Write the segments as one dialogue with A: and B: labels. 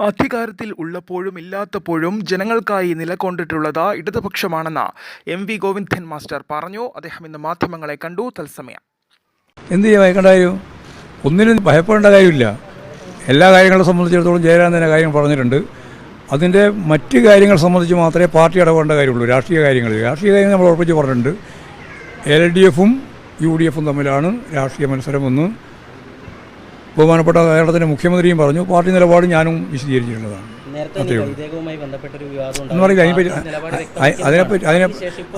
A: അധികാരത്തിൽ ഉള്ളപ്പോഴും ഇല്ലാത്തപ്പോഴും ജനങ്ങൾക്കായി നിലകൊണ്ടിട്ടുള്ളത് ഇടതുപക്ഷമാണെന്ന് എം വി ഗോവിന്ദൻ മാസ്റ്റർ പറഞ്ഞു. അദ്ദേഹം ഇന്ന് മാധ്യമങ്ങളെ കണ്ടു. തത്സമയം.
B: എന്ത് ചെയ്യാൻ ഭയക്കേണ്ട കാര്യം. ഒന്നിനും ഭയപ്പെടേണ്ട കാര്യമില്ല. എല്ലാ കാര്യങ്ങളെ സംബന്ധിച്ചിടത്തോളം ജയരാജൻ തന്നെ കാര്യങ്ങൾ പറഞ്ഞിട്ടുണ്ട്. അതിന്റെ മറ്റ് കാര്യങ്ങൾ സംബന്ധിച്ച് മാത്രമേ പാർട്ടി ഇടപെടേണ്ട കാര്യമുള്ളൂ. രാഷ്ട്രീയ കാര്യങ്ങൾ. രാഷ്ട്രീയ കാര്യങ്ങൾ നമ്മൾ ഉറപ്പിച്ച് പറഞ്ഞിട്ടുണ്ട്. എൽ ഡി എഫും യു ഡി എഫും തമ്മിലാണ് രാഷ്ട്രീയ മത്സരമെന്ന് ബഹുമാനപ്പെട്ട കേരളത്തിന്റെ മുഖ്യമന്ത്രിയും പറഞ്ഞു പാർട്ടി നിലപാട് ഞാനും വിശദീകരിച്ചിട്ടുള്ളതാണ് എന്ന് പറയുന്നത് അതിനെപ്പറ്റി അതിനെപ്പറ്റി അതിനെ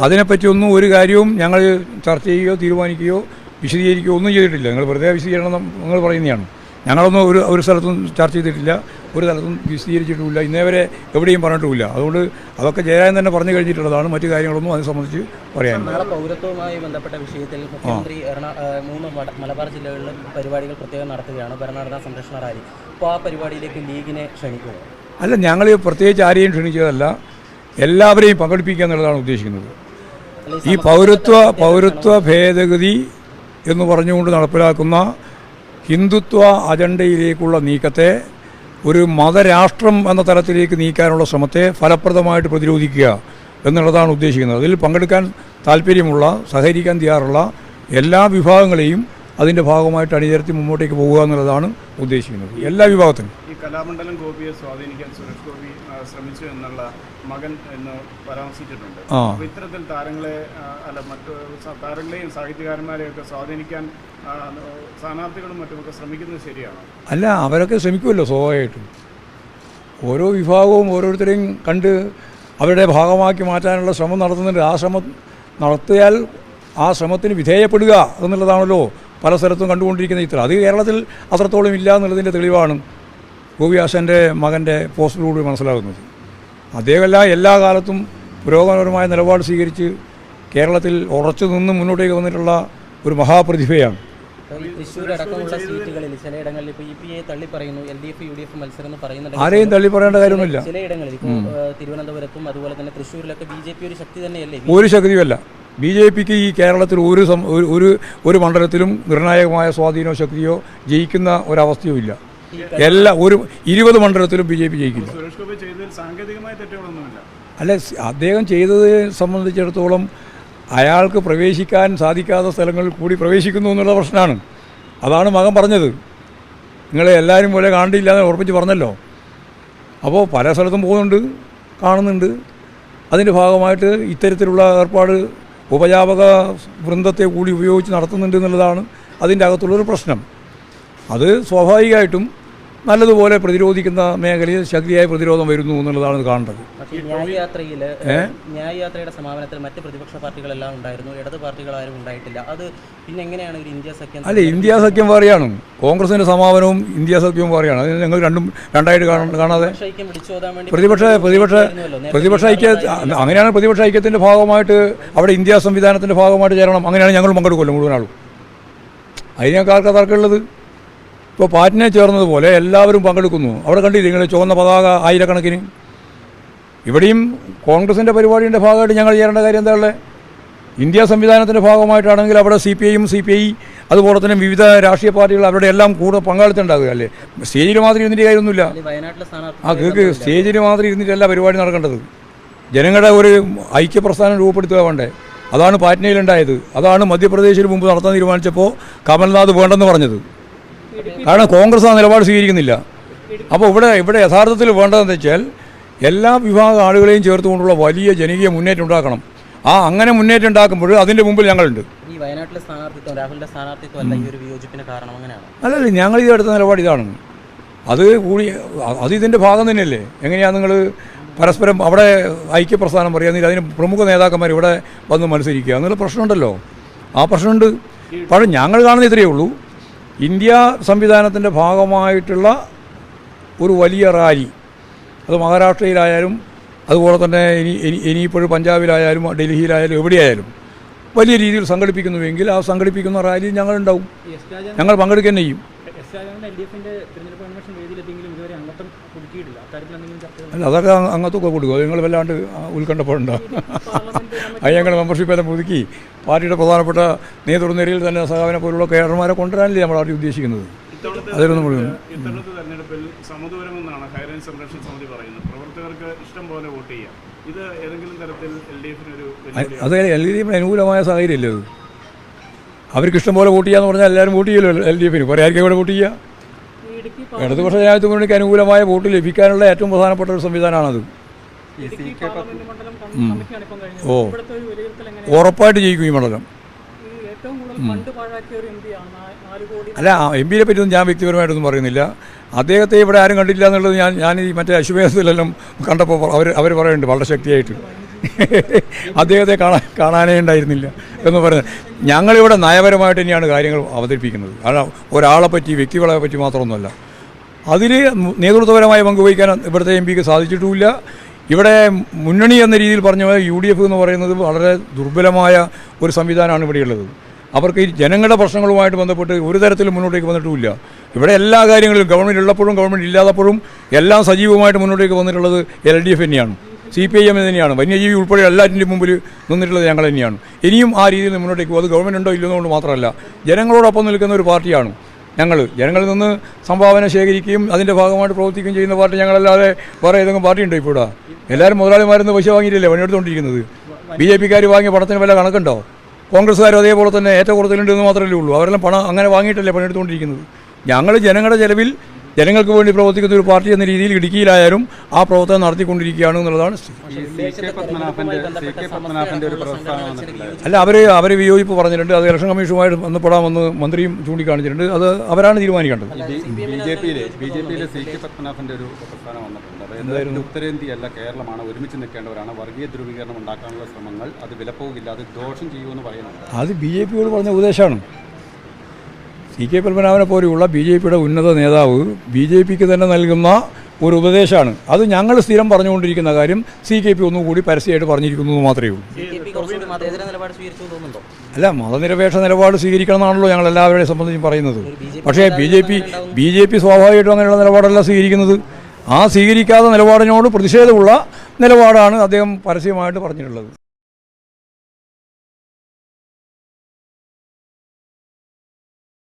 B: അതിനെപ്പറ്റി ഒന്നും ഒരു കാര്യവും ഞങ്ങൾ ചർച്ച ചെയ്യുകയോ തീരുമാനിക്കുകയോ വിശദീകരിക്കുകയോ ഒന്നും ചെയ്തിട്ടില്ല. നിങ്ങൾ വെറുതെ വിശദീകരണം നിങ്ങൾ പറയുന്നതാണ്. ഞങ്ങളൊന്നും ഒരു ഒരു സ്ഥലത്തും ചർച്ച ചെയ്തിട്ടില്ല ഒരു സ്ഥലത്തും വിശദീകരിച്ചിട്ടുമില്ല ഇന്നേ വരെ എവിടെയും പറഞ്ഞിട്ടുമില്ല. അതുകൊണ്ട് അതൊക്കെ ജയരാജൻ തന്നെ പറഞ്ഞു കഴിഞ്ഞിട്ടുള്ളതാണ് മറ്റു കാര്യങ്ങളൊന്നും അതിനെ സംബന്ധിച്ച്
C: പറയാൻ പൗരത്വവുമായി ബന്ധപ്പെട്ട വിഷയത്തിൽ മുഖ്യമന്ത്രി മൂന്ന് മലബാർ ജില്ലകളിലും പരിപാടികൾ പ്രത്യേകം നടത്തുകയാണ്. ഭരണഘടനാ സംരക്ഷണ റാലി. അപ്പോൾ ആ പരിപാടിയിലേക്ക് ലീഗിനെ ക്ഷണിക്കുക
B: അല്ല ഞങ്ങൾ പ്രത്യേകിച്ച് ആരെയും ക്ഷണിച്ചതല്ല എല്ലാവരെയും പങ്കെടുപ്പിക്കുക എന്നുള്ളതാണ് ഉദ്ദേശിക്കുന്നത്. ഈ പൗരത്വ പൗരത്വ ഭേദഗതി എന്ന് പറഞ്ഞുകൊണ്ട് നടപ്പിലാക്കുന്ന ഹിന്ദുത്വ അജണ്ടയിലേക്കുള്ള നീക്കത്തെ ഒരു മതരാഷ്ട്രം എന്ന തലത്തിലേക്ക് നീക്കാനുള്ള ശ്രമത്തെ ഫലപ്രദമായിട്ട് പ്രതിരോധിക്കുക എന്നുള്ളതാണ് ഉദ്ദേശിക്കുന്നത്. അതിൽ പങ്കെടുക്കാൻ താല്പര്യമുള്ള സഹകരിക്കാൻ തയ്യാറുള്ള എല്ലാ വിഭാഗങ്ങളെയും അതിന്റെ ഭാഗമായിട്ട് അണിചേർത്തി മുമ്പോട്ടേക്ക് പോകുക എന്നുള്ളതാണ് ഉദ്ദേശിക്കുന്നത്. എല്ലാ വിഭാഗത്തിനും.
D: ഈ കലാമണ്ഡലം ഗോപിയെ സ്വാധീനിക്കാൻ സുരേഷ് ഗോപി ശ്രമിച്ചു എന്നുള്ള മകൻ എന്ന് പരാമർശിച്ചിട്ടുണ്ട്. അപ്പൊ ഇത്തരത്തിൽ താരങ്ങളെ അല്ല മറ്റു താരങ്ങളെയും സാഹിത്യകാരന്മാരെയും ഒക്കെ സ്വാധീനിക്കാൻ സ്ഥാനാർത്ഥികളും മറ്റുമൊക്കെ ശ്രമിക്കുന്നത് ശരിയാണോ?
B: അല്ല അവരൊക്കെ ശ്രമിക്കുമല്ലോ സ്വാഭാവികമായിട്ടും. ഓരോ വിഭാഗവും ഓരോരുത്തരെയും കണ്ട് അവരുടെ ഭാഗമാക്കി മാറ്റാനുള്ള ശ്രമം നടത്തുന്നുണ്ട്. ആ ശ്രമം നടത്തിയാൽ ആ ശ്രമത്തിന് വിധേയപ്പെടുക എന്നുള്ളതാണല്ലോ പല സ്ഥലത്തും കണ്ടുകൊണ്ടിരിക്കുന്ന ഇത്ര. അത് കേരളത്തിൽ അത്രത്തോളം ഇല്ല എന്നുള്ളതിന്റെ തെളിവാണ്. ഗോപിയാശന്റെ മകന്റെ പോസ്റ്റിലൂടെ മനസ്സിലാകുന്നത്. അദ്ദേഹമല്ല എല്ലാ കാലത്തും പുരോഗമനപരമായ നിലപാട് സ്വീകരിച്ച് കേരളത്തിൽ ഉറച്ചു നിന്ന് മുന്നോട്ടേക്ക് വന്നിട്ടുള്ള ഒരു മഹാപ്രതിഭയാണ്. ആരെയും തള്ളി പറയേണ്ട കാര്യമൊന്നുമില്ല.
C: തിരുവനന്തപുരത്തും അതുപോലെ തന്നെ തൃശ്ശൂരിലൊക്കെ ബി ജെ പി ഒരു ശക്തി തന്നെയല്ലേ?
B: ഒരു ശക്തിയുമല്ല. ബി ജെ പിക്ക് ഈ കേരളത്തിൽ ഒരു ഒരു- ഒരു ഒരു മണ്ഡലത്തിലും നിർണായകമായ സ്വാധീനോ ശക്തിയോ ജയിക്കുന്ന ഒരവസ്ഥയോ ഇല്ല എല്ലാ ഒരു ഇരുപത് മണ്ഡലത്തിലും ബി ജെ പി ജയിക്കില്ല അല്ല അദ്ദേഹം ചെയ്തത് സംബന്ധിച്ചിടത്തോളം അയാൾക്ക് പ്രവേശിക്കാൻ സാധിക്കാത്ത സ്ഥലങ്ങളിൽ കൂടി പ്രവേശിക്കുന്നു എന്നുള്ള പ്രശ്നമാണ്. അതാണ് മകൻ പറഞ്ഞത്. നിങ്ങളെ എല്ലാവരും പോലെ കാണില്ല എന്ന് ഉറപ്പിച്ച് പറഞ്ഞല്ലോ. അപ്പോൾ പല സ്ഥലത്തും പോകുന്നുണ്ട് കാണുന്നുണ്ട്. അതിന്റെ ഭാഗമായിട്ട് ഇത്തരത്തിലുള്ള ഏർപ്പാട് ഉപജാപക വൃന്ദത്തെ കൂടി ഉപയോഗിച്ച് നടത്തുന്നുണ്ട് എന്നുള്ളതാണ് അതിന്റെ അകത്തുള്ളൊരു പ്രശ്നം. അത് സ്വാഭാവികമായിട്ടും നല്ലതുപോലെ പ്രതിരോധിക്കുന്ന മേഖലയിൽ ശക്തിയായ പ്രതിരോധം വരുന്നു എന്നുള്ളതാണ് ഇത് കാണേണ്ടത്.
C: ന്യായയാത്രയിൽ ന്യായയാത്രയുടെ സമാപനത്തിൽ മറ്റ് പ്രതിപക്ഷ പാർട്ടികളെല്ലാം ഉണ്ടായിരുന്നു ഇടത് പാർട്ടികൾ ആരും ഉണ്ടായിട്ടില്ല. അത് പിന്നെ എങ്ങനെയാണ് ഒരു ഇന്ത്യ സഖ്യം
B: അല്ല ഇന്ത്യ സഖ്യം പറയാണ് കോൺഗ്രസിന്റെ സമാപനവും ഇന്ത്യ സഖ്യവും പറയാണ് അതിന് ഞങ്ങൾ രണ്ടും രണ്ടായിട്ട് കാണ- കാണാതെ
C: പ്രതിപക്ഷ
B: പ്രതിപക്ഷ പ്രതിപക്ഷ ഐക്യ അങ്ങനെയാണ് പ്രതിപക്ഷ ഐക്യത്തിന്റെ ഭാഗമായിട്ട് അവിടെ ഇന്ത്യ സംവിധാനത്തിന്റെ ഭാഗമായിട്ട് ചേരണം. അങ്ങനെയാണ് ഞങ്ങൾ പങ്കെടുക്കുമല്ലോ മുഴുവൻ ആളും അതിനൊക്കെ ആർക്കാ തർക്കമുള്ളത്? ഇപ്പോൾ പാറ്റിനെ ചേർന്നതുപോലെ എല്ലാവരും പങ്കെടുക്കുന്നു. അവിടെ കണ്ടില്ലേ നിങ്ങൾ ചുവന്ന പതാക ആയിരക്കണക്കിന്? ഇവിടെയും കോൺഗ്രസിന്റെ പരിപാടിയുടെ ഭാഗമായിട്ട് ഞങ്ങൾ ചെയ്യേണ്ട കാര്യം എന്താ ഉള്ളത് ഇന്ത്യ സംവിധാനത്തിന്റെ ഭാഗമായിട്ടാണെങ്കിൽ അവിടെ സി പി ഐയും സി പി ഐ അതുപോലെ തന്നെ വിവിധ രാഷ്ട്രീയ പാർട്ടികൾ അവരുടെ എല്ലാം കൂടെ പങ്കാളിത്തം ഉണ്ടാകുക അല്ലേ? സ്റ്റേജിൽ മാത്രം ഇരുന്നിട്ട് കാര്യമൊന്നുമില്ല. ആ കേൾക്ക് സ്റ്റേജിൽ മാത്രം ഇരുന്നിട്ടല്ല പരിപാടി നടക്കേണ്ടത്. ജനങ്ങളുടെ ഒരു ഐക്യപ്രസ്ഥാനം രൂപപ്പെടുത്തുക വേണ്ടേ? അതാണ് പാറ്റ്നയിലുണ്ടായത്. അതാണ് മധ്യപ്രദേശിൽ മുമ്പ് നടത്താൻ തീരുമാനിച്ചപ്പോൾ കമൽനാഥ് വേണ്ടെന്ന് പറഞ്ഞത്. കാരണം കോൺഗ്രസ് ആ നിലപാട് സ്വീകരിക്കുന്നില്ല. അപ്പോൾ ഇവിടെ ഇവിടെ യഥാർത്ഥത്തിൽ വേണ്ടതെന്ന് വെച്ചാൽ എല്ലാ വിഭാഗം ആളുകളെയും ചേർത്തുകൊണ്ടുള്ള വലിയ ജനകീയ മുന്നേറ്റം ഉണ്ടാക്കണം. ആ അങ്ങനെ മുന്നേറ്റം ഉണ്ടാക്കുമ്പോൾ അതിന്റെ മുമ്പിൽ ഞങ്ങളുണ്ട്.
C: അല്ല ഈ ഒരു വിയോജിപ്പിന് കാരണം അങ്ങനെയാണ്?
B: അല്ലല്ല ഞങ്ങൾ ഇത് എടുത്ത നിലപാട് ഇതാണ്. അത് കൂടി അത് ഇതിന്റെ ഭാഗം തന്നെയല്ലേ? എങ്ങനെയാണ് നിങ്ങൾ പരസ്പരം അവിടെ ഐക്യപ്രസ്ഥാനം പറയുക അതിന് പ്രമുഖ നേതാക്കന്മാർ ഇവിടെ വന്ന് മത്സരിക്കുക എന്നുള്ള പ്രശ്നമുണ്ടല്ലോ. ആ പ്രശ്നമുണ്ട്. പക്ഷേ ഞങ്ങൾ കാണുന്ന ഇത്രയേ ഉള്ളൂ. ഇന്ത്യ സംവിധാനത്തിന്റെ ഭാഗമായിട്ടുള്ള ഒരു വലിയ റാലി. അത് മഹാരാഷ്ട്രയിലായാലും അതുപോലെ തന്നെ ഇനി ഇനി ഇനിയിപ്പോഴും പഞ്ചാബിലായാലും ഡൽഹിയിലായാലും എവിടെയായാലും വലിയ രീതിയിൽ സംഘടിപ്പിക്കുന്നുവെങ്കിൽ ആ സംഘടിപ്പിക്കുന്ന റാലി ഞങ്ങളുണ്ടാവും. ഞങ്ങൾ പങ്കെടുക്കുക തന്നെ ചെയ്യും അല്ല അതൊക്കെ അങ് അങ്ങത്തൊക്കെ കൊടുക്കും. അത് നിങ്ങൾ വല്ലാണ്ട് ഉത്കണ്ഠപ്പെടുണ്ടോ. അത് ഞങ്ങൾ മെമ്പർഷിപ്പ് എല്ലാം പുതുക്കി. പാർട്ടിയുടെ പ്രധാനപ്പെട്ട നേതൃനിരയിൽ തന്നെ സഹാവിനെ പോലുള്ള കേഡർമാരെ കൊണ്ടുവരാനല്ലേ നമ്മൾ ആദ്യം ഉദ്ദേശിക്കുന്നത്? അതിലൊന്നും
D: മുഴുവൻ ഇത്തവണത്തെ തെരഞ്ഞെടുപ്പിൽ സമദൂരമെന്നാണ് ഹൈറേഞ്ച് സംരക്ഷണ സമിതി പറയുന്നത്. പ്രവർത്തകർക്ക് ഇഷ്ടം പോലെ വോട്ട് ചെയ്യാം. ഇത് ഏതെങ്കിലും തരത്തിൽ എൽ ഡി എഫിന് ഒരു വെല്ലുവിളിയാണ്?
B: അത് എൽ ഡി എഫിന് അനുകൂലമായ സാഹചര്യമല്ലേ അത്? അവർക്ക് ഇഷ്ടം പോലെ വോട്ട് ചെയ്യാന്ന് പറഞ്ഞാൽ എല്ലാവരും വോട്ട് ചെയ്യുമല്ലോ എൽ ഡി എഫിന്? കുറേ ആർക്കും ഇവിടെ വോട്ട് ചെയ്യുക ഇടതുപക്ഷ ജനാധിപത്യ മുന്നണിക്ക് അനുകൂലമായ വോട്ട് ലഭിക്കാനുള്ള ഏറ്റവും പ്രധാനപ്പെട്ട ഒരു സംവിധാനമാണത്. ഓ.
E: ഇവിടുത്തെ ഒരു വിലയിരുത്തൽ എങ്ങനെ
B: ഉറപ്പായിട്ട് ജയിക്കും ഈ മണ്ഡലം. അല്ല എം പിയെ പറ്റിയൊന്നും ഞാൻ വ്യക്തിപരമായിട്ടൊന്നും പറയുന്നില്ല. അദ്ദേഹത്തെ ഇവിടെ ആരും കണ്ടില്ല എന്നുള്ളത് ഞാൻ ഞാൻ ഈ മറ്റേ അശുഭേദത്തിലെല്ലാം കണ്ടപ്പോൾ അവർ അവർ പറയുന്നുണ്ട് വളരെ ശക്തിയായിട്ട്. അദ്ദേഹത്തെ കാണാൻ കാണാനേ ഉണ്ടായിരുന്നില്ല എന്ന് പറയുന്നത്. ഞങ്ങളിവിടെ നയപരമായിട്ട് തന്നെയാണ് കാര്യങ്ങൾ അവതരിപ്പിക്കുന്നത്. കാരണം ഒരാളെ പറ്റി വ്യക്തികളെ പറ്റി മാത്രമൊന്നുമല്ല. അതിൽ നേതൃത്വപരമായ പങ്കുവഹിക്കാൻ ഇവിടുത്തെ എം പിക്ക് സാധിച്ചിട്ടുമില്ല. ഇവിടെ മുന്നണി എന്ന രീതിയിൽ പറഞ്ഞ യു ഡി എഫ് എന്ന് പറയുന്നത് വളരെ ദുർബലമായ ഒരു സംവിധാനമാണ് ഇവിടെയുള്ളത് അവർക്ക് ഈ ജനങ്ങളുടെ പ്രശ്നങ്ങളുമായിട്ട് ബന്ധപ്പെട്ട് ഒരു തരത്തിലും മുന്നോട്ടേക്ക് വന്നിട്ടുമില്ല. ഇവിടെ എല്ലാ കാര്യങ്ങളിലും ഗവൺമെന്റ് ഉള്ളപ്പോഴും ഗവൺമെന്റ് ഇല്ലാത്തപ്പോഴും എല്ലാം സജീവമായിട്ട് മുന്നോട്ടേക്ക് വന്നിട്ടുള്ളത് എൽ ഡി എഫ് തന്നെയാണ്. സി പി ഐ എം തന്നെയാണ്. വന്യജീവി ഉൾപ്പെടെ എല്ലാറ്റിന്റെയും മുമ്പിൽ നിന്നിട്ടുള്ളത് ഞങ്ങൾ തന്നെയാണ്. ഇനിയും ആ രീതിയിൽ മുന്നോട്ടേക്ക് പോകും. അത് ഗവൺമെന്റ് ഉണ്ടോ ഇല്ലെന്നുകൊണ്ട് മാത്രമല്ല ജനങ്ങളോടൊപ്പം നിൽക്കുന്ന ഒരു പാർട്ടിയാണ്. ഞങ്ങൾ ജനങ്ങളിൽ നിന്ന് സംഭാവന ശേഖരിക്കുകയും അതിന്റെ ഭാഗമായിട്ട് പ്രവർത്തിക്കുകയും ചെയ്യുന്ന പാർട്ടി ഞങ്ങളല്ലാതെ വേറെ ഏതെങ്കിലും പാർട്ടി ഉണ്ടോ ഇപ്പോൾ എല്ലാവരും മുതലാളിമാരെന്ന് പൈസ വാങ്ങിയിട്ടില്ലേ പണിയെടുത്തുകൊണ്ടിരിക്കുന്നത്. ബി ജെ പിക്കാർ വാങ്ങിയ പണത്തിന് വല്ല കണക്കുണ്ടോ? കോൺഗ്രസ്സുകാരും അതേപോലെ തന്നെ ഏറ്റവും എന്ന് മാത്രമല്ലേ ഉള്ളൂ. അവരെല്ലാം പണം അങ്ങനെ വാങ്ങിയിട്ടല്ലേ പണിയെടുത്തുകൊണ്ടിരിക്കുന്നത്. ഞങ്ങൾ ജനങ്ങളുടെ ചെലവിൽ ജനങ്ങൾക്ക് വേണ്ടി പ്രവർത്തിക്കുന്ന ഒരു പാർട്ടി എന്ന രീതിയിൽ ഇടുക്കിയിലായാലും ആ പ്രവർത്തനം നടത്തിക്കൊണ്ടിരിക്കുകയാണ് എന്നുള്ളതാണ് അല്ല അവർ അവർ വിയോജിപ്പ് പറഞ്ഞിട്ടുണ്ട്. അത് ഇലക്ഷൻ കമ്മീഷനുമായിട്ട് ബന്ധപ്പെടാമെന്ന് മന്ത്രിയും ചൂണ്ടിക്കാണിച്ചിട്ടുണ്ട്. അത് അവരാണ് തീരുമാനിക്കേണ്ടത്.
F: ബി ജെ പിയിലെ ബി ജെ പിയിലെ സി കെ പത്മനാഭന്റെ ഒരു പ്രസ്ഥാനം വന്നിട്ടുണ്ട്. അതായത് ഉത്തരേന്ത്യയല്ല കേരളമാണ് ഒരുമിച്ച് നിൽക്കേണ്ടവരാണ്. വർഗീയ ധ്രുവീകരണം ഉണ്ടാക്കാനുള്ള ശ്രമങ്ങൾ അത് വിലപ്പോകില്ല അത് ദോഷം ചെയ്യുമെന്ന് പറയുന്നുണ്ട്.
B: അത് ബി ജെ പിയോട് പറഞ്ഞ ഉപദേശമാണ്. സി കെ പത്മനാഭനെ പോലെയുള്ള ബി ജെ പിയുടെ ഉന്നത നേതാവ് ബി ജെ പിക്ക് തന്നെ നൽകുന്ന ഒരു ഉപദേശമാണ്. അത് ഞങ്ങൾ സ്ഥിരം പറഞ്ഞുകൊണ്ടിരിക്കുന്ന കാര്യം സി കെ പി ഒന്നുകൂടി പരസ്യമായിട്ട് പറഞ്ഞിരിക്കുന്നു എന്ന് മാത്രമേ ഉള്ളൂ. അല്ല മതനിരപേക്ഷ നിലപാട് സ്വീകരിക്കണം എന്നാണല്ലോ ഞങ്ങൾ എല്ലാവരെയും സംബന്ധിച്ചും പറയുന്നത്. പക്ഷേ B J P B J P സ്വാഭാവികമായിട്ടും അങ്ങനെയുള്ള നിലപാടല്ല സ്വീകരിക്കുന്നത്. ആ സ്വീകരിക്കാത്ത നിലപാടിനോട് പ്രതിഷേധമുള്ള നിലപാടാണ് അദ്ദേഹം പരസ്യമായിട്ട് പറഞ്ഞിട്ടുള്ളത്.